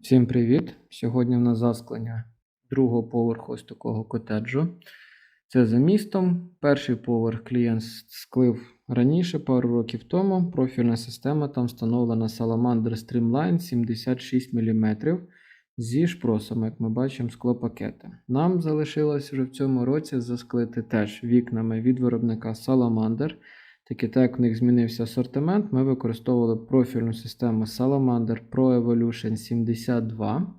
Всім привіт! Сьогодні в нас засклення другого поверху ось такого котеджу. Це за містом. Перший поверх клієнт склив раніше, пару років тому. Профільна система там встановлена Salamander Streamline 76 мм зі шпросом, як ми бачимо, склопакети. Нам залишилось вже в цьому році засклити теж вікнами від виробника Salamander. Тільки так в них змінився асортимент, ми використовували профільну систему Salamander Pro Evolution 72.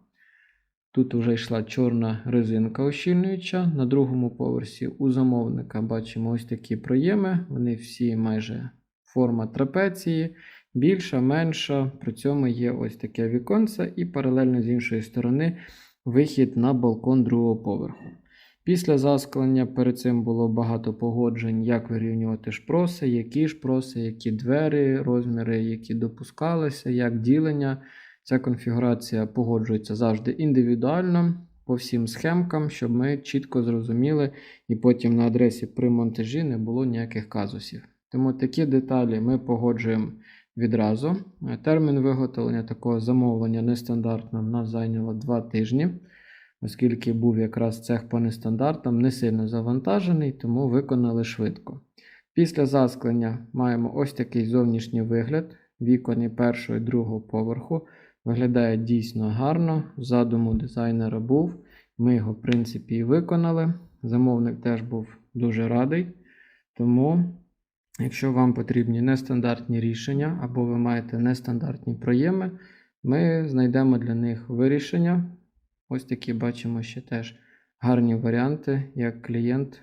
Тут вже йшла чорна резинка ощільнююча. На другому поверсі у замовника бачимо ось такі проєми. Вони всі майже форма трапеції, більша, менша. При цьому є ось таке віконце, і паралельно з іншої сторони вихід на балкон другого поверху. Після засклення перед цим було багато погоджень, як вирівнювати шпроси, які шпроси, які двері, розміри, які допускалися, як ділення. Ця конфігурація погоджується завжди індивідуально по всім схемкам, щоб ми чітко зрозуміли, і потім на адресі при монтажі не було ніяких казусів. Тому такі деталі ми погоджуємо відразу. Термін виготовлення такого замовлення нестандартно в нас зайняло 2 тижні оскільки був якраз цех по нестандартам, не сильно завантажений, тому виконали швидко. Після засклення маємо ось такий зовнішній вигляд. Вікон першого і другого поверху. Виглядає дійсно гарно. Задуму дизайнера був. Ми його, в принципі, і виконали. Замовник теж був дуже радий. Тому, якщо вам потрібні нестандартні рішення або ви маєте нестандартні проєми, ми знайдемо для них вирішення. Ось такі бачимо ще теж гарні варіанти, як клієнт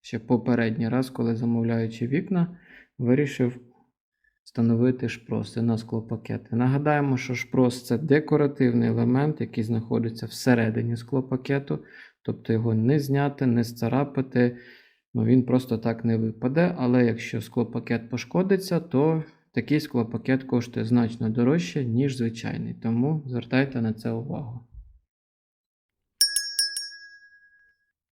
ще попередній раз, коли замовляючи вікна, вирішив встановити шпроси на склопакети. Нагадаємо, що шпрос це декоративний елемент, який знаходиться всередині склопакету, тобто його не зняти, не сцарапати. Ну, Він просто так не випаде, але якщо склопакет пошкодиться, то такий склопакет коштує значно дорожче, ніж звичайний. Тому звертайте на це увагу.